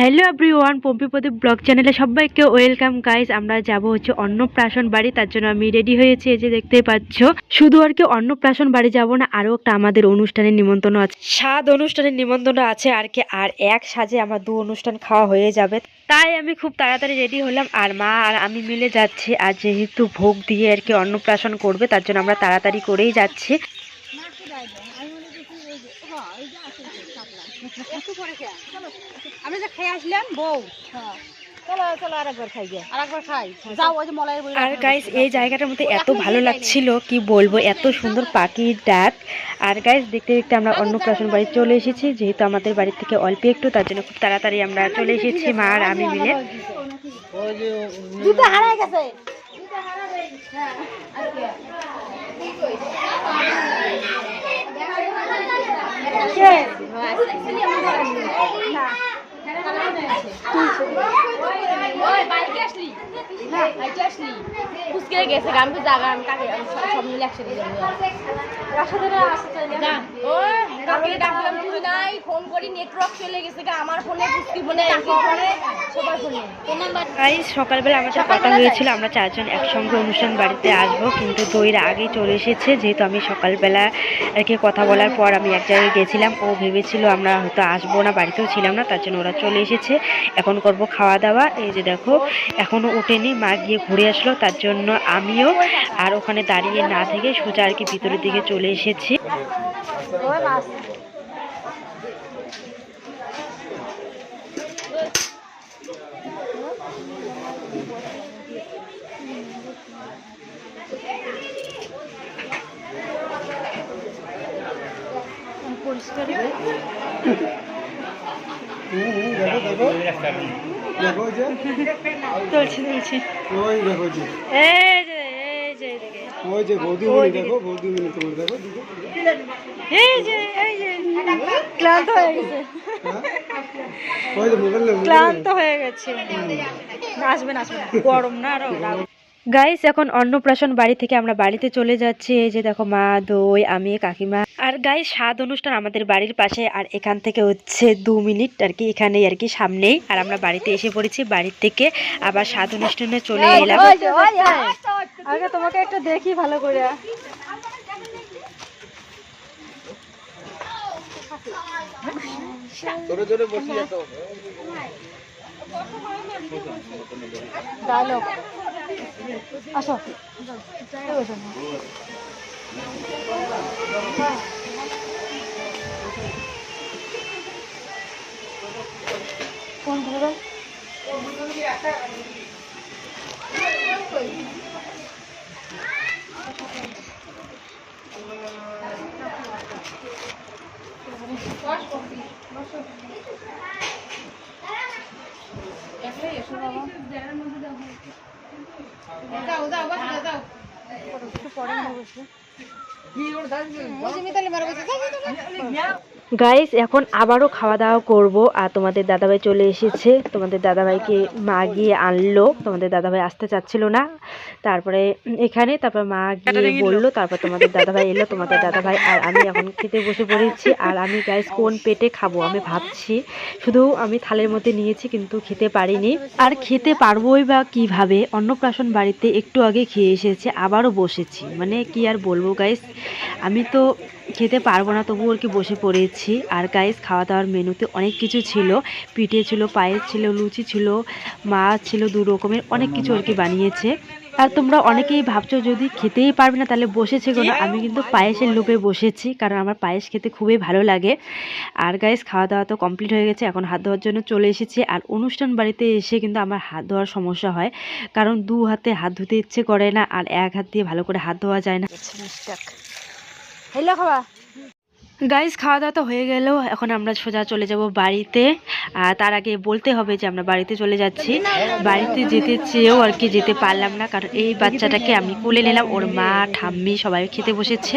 Hello everyone Pompi Pradip blog চ্যানেলে সবাইকে welcome guys আমরা যাব হচ্ছে অন্নপ্রাশন বাড়ি, তার জন্য আমি রেডি হয়েছি, এই যে দেখতেই পাচ্ছ। শুধু আর কি অন্নপ্রাশন বাড়ি যাব না, আরও একটা আমাদের অনুষ্ঠানের নিমন্ত্রণ আছে। সাত অনুষ্ঠানের নিমন্ত্রণ আছে, আর কি, আর এক সাজে আমার দু অনুষ্ঠান খাওয়া হয়ে যাবে। তাই আমি খুব তাড়াতাড়ি রেডি হলাম, আর মা আর আমি মিলে যাচ্ছি, আর যেহেতু ভোগ দিয়ে আর কি অন্নপ্রাশন করবে, তার জন্য আমরা তাড়াতাড়ি করেই যাচ্ছি। আমি যে খেয়ে আসলাম বউ। চলো চলো আরেকবার খাই গে আরেকবার খাই। যাও ওই যে মলাই বই আর গাইস এই জায়গাটার মধ্যে এত ভালো লাগছিল কি বলব এত সুন্দর পাখির ডাক। আর গাইস দেখতে দেখতে আমরা অন্নপ্রাশন বাড়ি চলে এসেছি যেহেতু আমাদের বাড়ি থেকে অল্প একটু তার জন্য খুব তাড়াতাড়ি আমরা চলে এসেছি মা আর আমি মিলে। দুটো হারাই গেছে আমি তো জায়গা আমি কাকে সব মিলে একসাথে যাব। কাকে ডাকলাম তুই নাই ফোন করি নেটওয়ার্ক চলে গেছে গা আমার ফোনে বুঝতে সবার ফোনে। তোর সকালবেলা আমাদের কথা হয়েছিল আমরা চারজন একসঙ্গে অনুষ্ঠান বাড়িতে আসব কিন্তু দইয়ের আগেই চলে এসেছে যেহেতু আমি সকালবেলা আর কি কথা বলার পর আমি এক জায়গায় গেছিলাম ও ভেবেছিল আমরা হয়তো আসব না বাড়িতেও ছিলাম না তার জন্য ওরা চলে এসেছে। এখন করব খাওয়া দাওয়া এই যে দেখো এখনও ওঠেনি মা গিয়ে ঘুরে আসলো তার জন্য আমিও আর ওখানে দাঁড়িয়ে না থেকে সোজা আর কি ভিতরের দিকে চলে এসেছি। হুম, দেখো দেখো। চলছি চলছি ওই দেখো এই যে যে এদিকে। ওই যে বৌদিমণি দেখো বৌদিমণি তোমার দেখো এই যে এই যে ক্লান্ত হয়ে গেছে। হ্যাঁ? ওই যে মোবাইল ক্লান্ত হয়ে গেছে। নাচবে নাচবে না। গরম না আরও গাইস এখন অন্নপ্রাশন বাড়ি থেকে আমরা বাড়িতে চলে যাচ্ছি। এই যে দেখো মা দই আমি কাকিমা। আর গাইস স্বাদ অনুষ্ঠান আমাদের বাড়ির পাশে। আর এখান থেকে হচ্ছে দু মিনিট আর কি এখানেই আর কি সামনেই। আর আমরা বাড়িতে এসে পড়েছি। বাড়ির থেকে আবার স্বাদ অনুষ্ঠানে চলে এলাম। আগে তোমাকে একটু দেখি ভালো করে। ডায়লগ আসো। কোন ধরে পরে মনে বসে মিতালি মারা বসে। যাও গাইস এখন আবারও খাওয়া দাওয়া করব আর তোমাদের দাদাভাই চলে এসেছে। তোমাদের দাদাভাইকে মা গিয়ে আনলো। তোমাদের দাদাভাই আসতে চাচ্ছিল না। তারপরে এখানে তারপর মা গিয়ে বলল তারপর তোমাদের দাদাভাই এলো। তোমাদের দাদাভাই আর আমি এখন খেতে বসে পড়েছি। আর আমি গাইস কোন পেটে খাব? আমি ভাবছি শুধু আমি থালের মধ্যে নিয়েছি কিন্তু খেতে পারিনি। আর খেতে পারবোই বা কীভাবে? অন্নপ্রাশন বাড়িতে একটু আগে খেয়ে এসেছে আবারও বসেছি। মানে কি আর বলব গাইস আমি তো খেতে পারব না, তবুও আর কি বসে পড়েছি। আর গাইস খাওয়া দাওয়ার মেনুতে অনেক কিছু ছিল। পিঠে ছিল, পায়েস ছিল, লুচি ছিল, মাছ ছিল, দু রকমের অনেক কিছু আর কি বানিয়েছে। আর তোমরা অনেকেই ভাবছ, যদি খেতেই পারবে না, তাহলে বসেছে কোনো? আমি কিন্তু পায়েসের লোভে বসেছি, কারণ আমার পায়েস খেতে খুবই ভালো লাগে। আর গাইস খাওয়া দাওয়া তো কমপ্লিট হয়ে গেছে, এখন হাত ধোয়ার জন্য চলে এসেছি। আর অনুষ্ঠান বাড়িতে এসে কিন্তু আমার হাত ধোয়ার সমস্যা হয়, কারণ দু হাতে হাত ধুতে ইচ্ছে করে না, আর এক হাত দিয়ে ভালো করে হাত ধোয়া যায় না। হেলো খাবা। গাইস খাওয়া দাওয়া তো হয়ে গেল। এখন আমরা সোজা চলে যাব বাড়িতে। আর তার আগে বলতে হবে যে আমরা বাড়িতে চলে যাচ্ছি। বাড়িতে যেতে চেয়েও আর কি যেতে পারলাম না। কারণ এই বাচ্চাটাকে আমি কোলে নিলাম। ওর মা, ঠাম্মি সবাই খেতে বসেছে।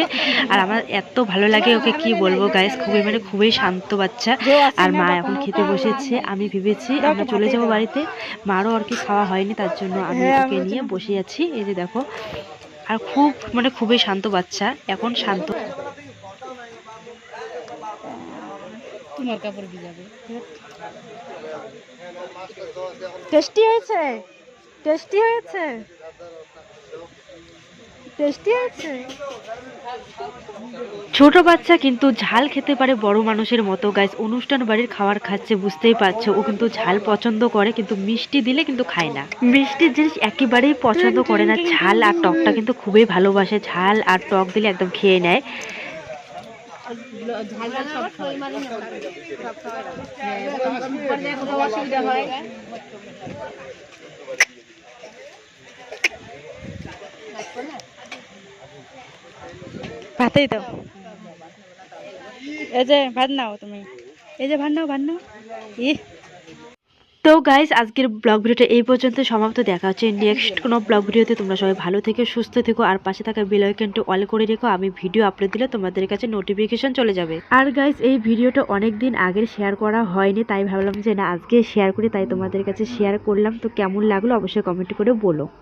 আর আমার এত ভালো লাগে ওকে কি বলব গাইস খুবই মানে খুবই শান্ত বাচ্চা। আর মা এখন খেতে বসেছে। আমি ভেবেছি আমরা চলে যাব বাড়িতে। মারও আর কি খাওয়া হয়নি, তার জন্য আমি ওকে নিয়ে বসে আছি। এই যে দেখো আর খুব মানে খুবই শান্ত বাচ্চা এখন শান্ত। তোমার কাপড় ভিজাবে টেস্টি হয়েছে? টেস্টি হয়েছে? ছোট বাচ্চা কিন্তু ঝাল খেতে পারে বড় মানুষের মতো। গাইস অনুষ্ঠান বাড়ির খাবার খাচ্ছে, বুঝতেই পারছ। ও কিন্তু ঝাল পছন্দ করে, কিন্তু মিষ্টি দিলে কিন্তু খায় না। মিষ্টির জিনিস একেবারেই পছন্দ করে না। ঝাল আর টকটা কিন্তু খুবই ভালোবাসে। ঝাল আর টক দিলে একদম খেয়ে নেয়। ভাতেই দাও। এই যে ভাত নাও তুমি। এই যে ভাত নাও ভাত নাও। ই তো গাইস আজকের ব্লগ ভিডিওটা এই পর্যন্ত সমাপ্ত। দেখা হচ্ছে নেক্সট কোনো ব্লগ ভিডিওতে তোমরা সবাই ভালো থেকো, সুস্থ থেকো, আর পাশে থাকা বেল আইকনটি অল করে রেখো। আমি ভিডিও আপলোড দিলে তোমাদের কাছে নোটিফিকেশন চলে যাবে। আর গাইস এই ভিডিওটা অনেক দিন আগের শেয়ার করা হয়নি, তাই ভাবলাম যে না, আজকে শেয়ার করি, তাই তোমাদের কাছে শেয়ার করলাম। তো কেমন লাগল অবশ্যই কমেন্ট করে বলো।